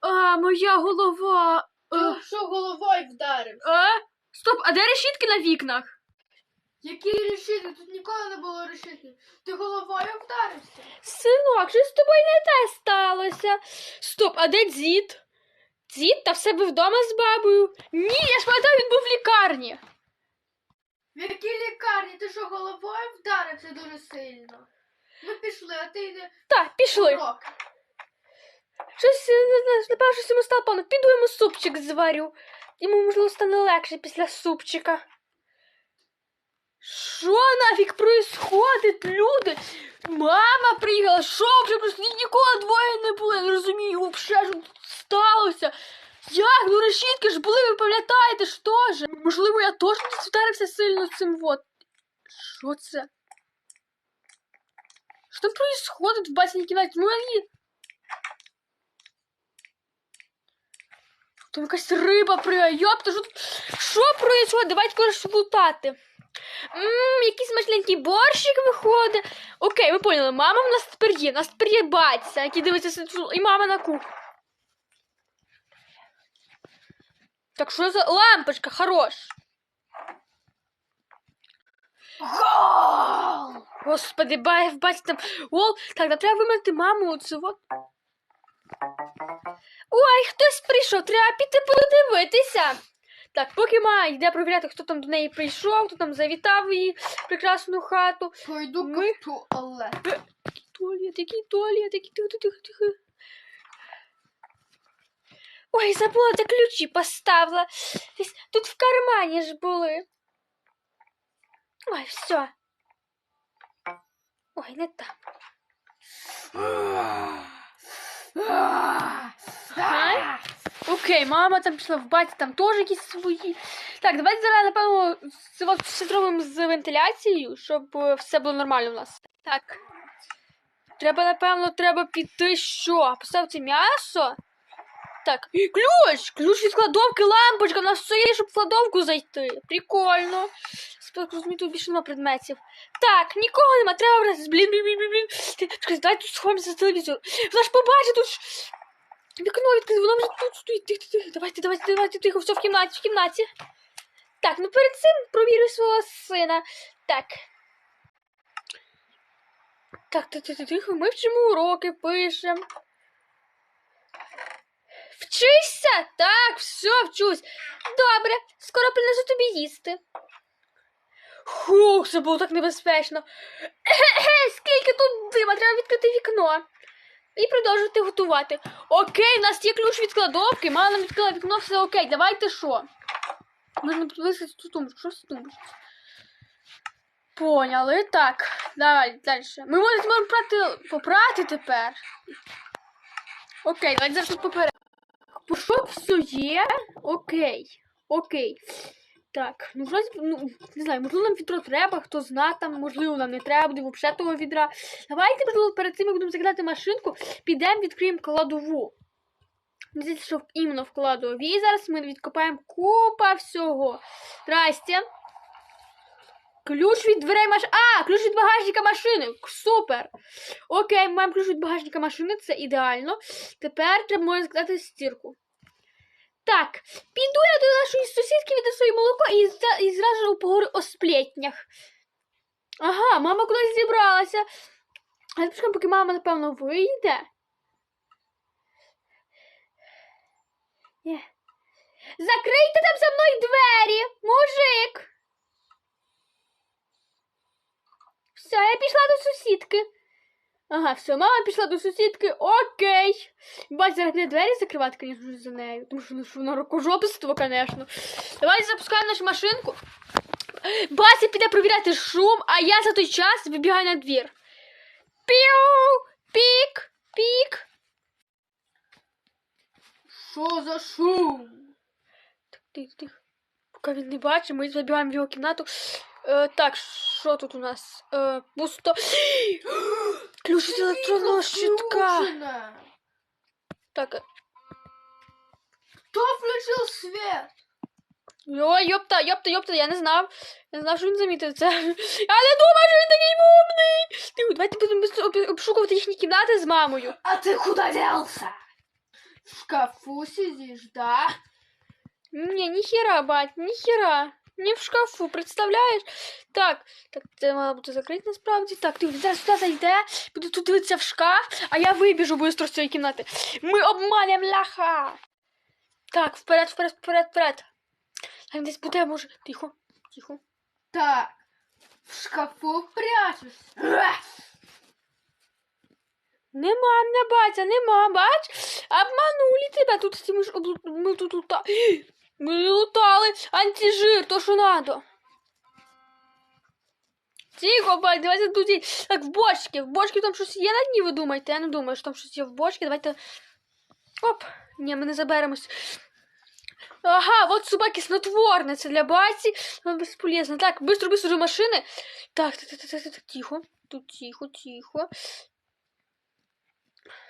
А, моя голова. Ти що головою вдарив? а? Стоп, а де решітки на вікнах? Які решити? Тут ніколи не було решити. Ти головою вдарився. Синок, що з тобою не те сталося? Стоп, а де дід? Дід та в себе вдома з бабою? Ні, я ж пам'ятаю, він був в лікарні. В якій лікарні? Ти що головою вдарився дуже сильно? Ми пішли, а ти не Так, пішли. крок. Щось, е, напевно, щось йому стало погано. Піду йому супчик зварю. Йому, можливо, стане легше після супчика. Що нафіг происходить, люди? Мама приїхала, що вже просто ніколи двоє не були, не розумію, взагалі, що сталося. Як? Ну решітки ж були, ви пам'ятаєте ж теж. Можливо, я десь вдарився сильно цим вот. Що це? Що там происходит в басній кімнаті? Мої Там якась риба пригає. Йопта, що, що происходит? Давайте коротше лутати. Ммм, якийсь смачненький борщик виходить. Окей, ви поняли, мама в нас тепер є. У нас тепер є батьця, який дивиться і мама на кухні. Так що за лампочка, хорош. Гол! Господи, бай, бать там. Ол, так, нам треба вимити маму оцю от. Ой, хтось прийшов, треба піти подивитися. Так, поки ма йде провіряти, хто там до неї прийшов, хто там завітав її прекрасну хату. Пойду Ми- в туалет. Туалет, який туалет, який тихо, тихо, тихо. Ой, забула, де ключі поставила. Десь Тут в кармані ж були. Ой, все. Ой, не там. Окей, мама там пішла в баті, там теж якісь свої. Так, давайте зараз, напевно, все зробимо з вентиляцією, щоб е, все було нормально у нас. Так. Треба, напевно, треба піти що? Поставити м'ясо? Так. Ключ! Ключ від кладовки, лампочка, у нас все є, щоб в кладовку зайти. Прикольно. Розумію, тут більше нема предметів. Так, нікого нема, треба брати. Блін, блін, блін, блін. Чекай, давай тут сховаємося за телевізор. Вона ж побачить тут. ж Вікно відкрите, воно вже тут стоїть. Тихо, тихо, давайте, давайте, давайте, тихо, все в кімнаті, в кімнаті. Так, ну перед цим провірю свого сина. Так. Так, ти, тихо, ми вчимо уроки, пишемо. Вчишся? Так, все, вчусь. Добре, скоро принесу тобі їсти. Хух, це було так небезпечно. Ге-ге, скільки тут дима, треба відкрити вікно. І продовжувати готувати. Окей, у нас є ключ від кладовки, мама нам відкрила вікно, все окей, давайте що? Можна подивитися цю тумбочку. Що це тумбочка? Поняли. Так, давай далі. Ми можемо попрати, попрати тепер. Окей, давайте зараз поперед. Пушок все є. Окей. Окей. Так, ну щось, ну, не знаю, можливо, нам відро треба, хто зна там, можливо, нам не треба буде взагалі того відра. Давайте, можливо, перед цим, як будемо закидати машинку, підемо відкриємо кладову. Здається, що іменно в кладовій зараз ми відкопаємо купа всього. Здрасте. Ключ від дверей машини. А, ключ від багажника машини. Супер. Окей, маємо ключ від багажника машини, це ідеально. Тепер треба можна сказати стірку. Так, піду я до нашої сусідки віднесу їй молоко і, і зразу поговорю о сплетнях. Ага, мама кудись зібралася. Але почекаємо, поки мама, напевно, вийде. Закрийте там за мною двері, мужик. Все, я пішла до сусідки. Ага, все, мама пішла до сусідки, окей. Бать, зараз піде двері закривати, звісно, за нею. Тому що, ну, що воно рукожопство, звісно. Давайте запускаємо нашу машинку. Бася піде провіряти шум, а я за той час вибігаю на двір. Піу! Пік! Пік! Що за шум? Так, тихо, тихо. Поки він не бачить, ми забігаємо в його кімнату. Е, так, що тут у нас? Е, пусто. Ключ від електронного щитка. Включено. Так, е, Кто включил свет? Ой, йопта, йопта, йопта, я не знав. Я не знав, що він замітив це. Я не думав, що він такий умний. Тихо, давайте будемо об- обшукувати їхні кімнати з мамою. А ты куда делся? В шкафу сидишь, да? Не, ніхера, бать, ніхера. Не в шкафу, представляєш? Так, так, це мало бути закрити насправді. Так, ти зараз сюди зайде, буде тут дивитися в шкаф, а я вибіжу быстро з цієї кімнати. Ми обманем ляха. Так, вперед, вперед, вперед, вперед. Там десь буде, може. Тихо, тихо. Так. В шкафу прячешься. Нема мене, батя, нема, бач? Обманули тебе. Тут ми ж облу- ми тут лута. Ми лутали антижир, то що надо. Тихо, бать, давайте тут. Так, в бочці. В бочці там щось є на дні, ви думаєте? Я не думаю, що там щось є в бочці. Давайте. Оп! Ні, ми не заберемось. Ага, от собаки снотворне, це для баті. Безполезно. Так, быстро, быстро до машини. Так, так, так, так, так, так, тихо. Тут тихо, тихо.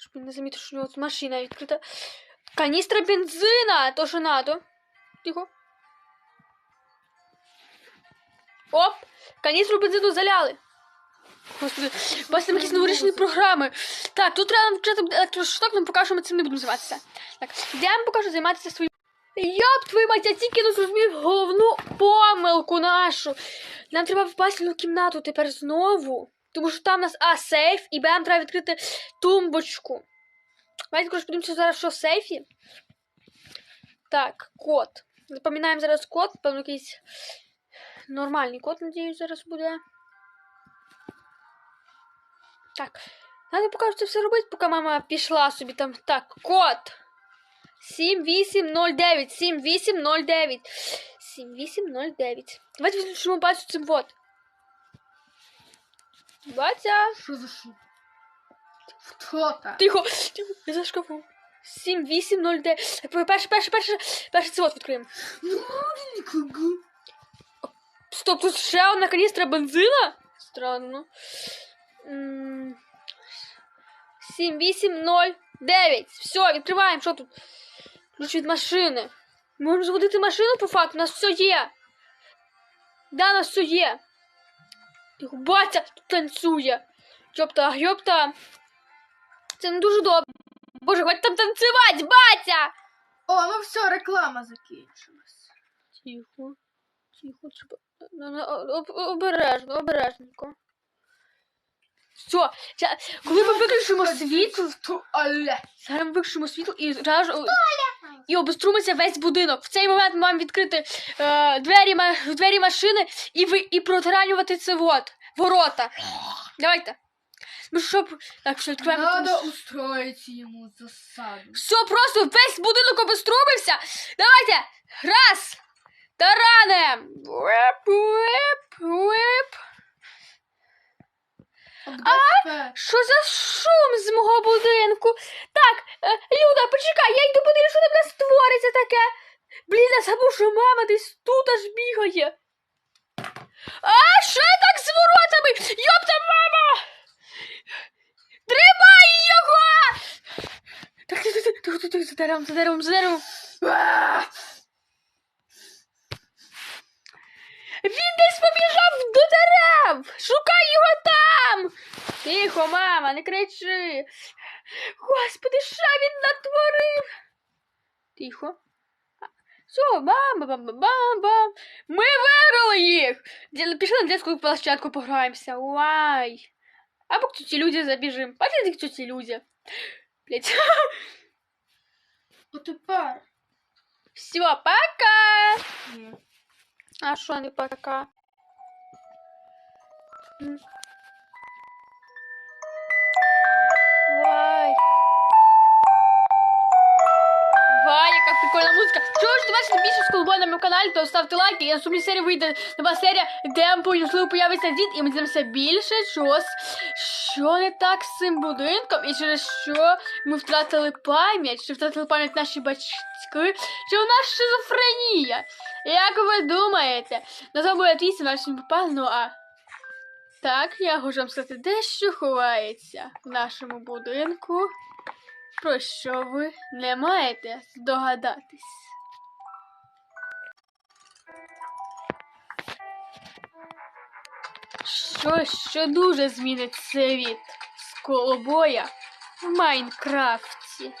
Щоб не замітив, що у нього машина відкрита. Каністра бензина! То, що надо. Тихо. Оп! Каністру бензину заляли. Господи, бачите, якісь новорічні програми. Так, тут треба навчати електрошток, нам поки що ми цим не будемо займатися. Так, йдемо поки що займатися своїм. Йоп, твою мать, я тільки не зрозумів головну помилку нашу. Нам треба в басільну кімнату тепер знову. Тому що там у нас А сейф, і Б нам треба відкрити тумбочку. Давайте коротше подивимося зараз, що в сейфі. Так, код. Запам'ятаємо зараз код, певно, якийсь нормальний код, надіюсь, зараз буде. Так. Надо поки що це все робити, поки мама пішла собі там. Так, код. 7809. 7809. 7809. Давайте відключимо бачу цим вот. Батя. Що за шум? Хто там? Тихо, тихо, я за шкафом. 7809. Так, перше, перше, перше, перше це от відкриємо. Стоп, тут ще одна каністра бензина? Странно. М, 7809. Все, відкриваємо. Що тут? Ключ від машини. Можемо заводити машину по факту, у нас все є. Да, у нас все є. Батя тут танцює. Йопта, йопта. Це не дуже добре. Боже, хватить там танцювати, батя! О, ну все, реклама закінчилась. Тихо, тихо, треба. Ну, ну, Обережно, обережненько. Все, ця- коли ми виключимо світло, В туалет. зараз ми виключимо світло і зразу і обеструмиться весь будинок. В цей момент ми маємо відкрити е, двері, ма- двері машини і, ви, і протаранювати це вот, ворота. Давайте. Ну щоб. Так, що відкриваємо. Надо устроить ему засаду. Все, просто весь будинок обеструмився. Давайте! Раз! Таранем! Вип, вип, вип. А? Що за шум з мого будинку? Так, е, Люда, почекай, я йду подивлюсь, що там в нас твориться таке. Блін, я забув, що мама десь тут аж бігає. А, що так з воротами? Йопта, мама! Тримай його! Так, так, так, так, так, так, за деревом, за деревом, за деревом. Він десь побіжав до дерев! Шукай його там! Тихо, мама, не кричи. Господи, що він натворив? Тихо. Все, бам, бам, бам, бам, бам. Ми виграли їх! Пішли на детську площадку пограємося. Уай. Або к тіті Люді забіжим. Бачите, як тіті Люді? Блять. От тепер. Все, пока! Ні. А що не пока? Музика. Чого ж ти бачите більше сколбой на моєму каналі, то ставте лайки. І на наступній серії вийде нова серія, де можливо появиться дід, і ми дізнаємося більше щось, що не так з цим будинком, і через що ми втратили пам'ять, чи втратили пам'ять наші батьки, чи у нас шизофренія. Як ви думаєте? На тому буде твій нашим попав, ну а. Так, я хочу вам сказати, дещо ховається в нашому будинку, про що ви не маєте здогадатись. Щось, що дуже змінить світ з колобоя в Майнкрафті.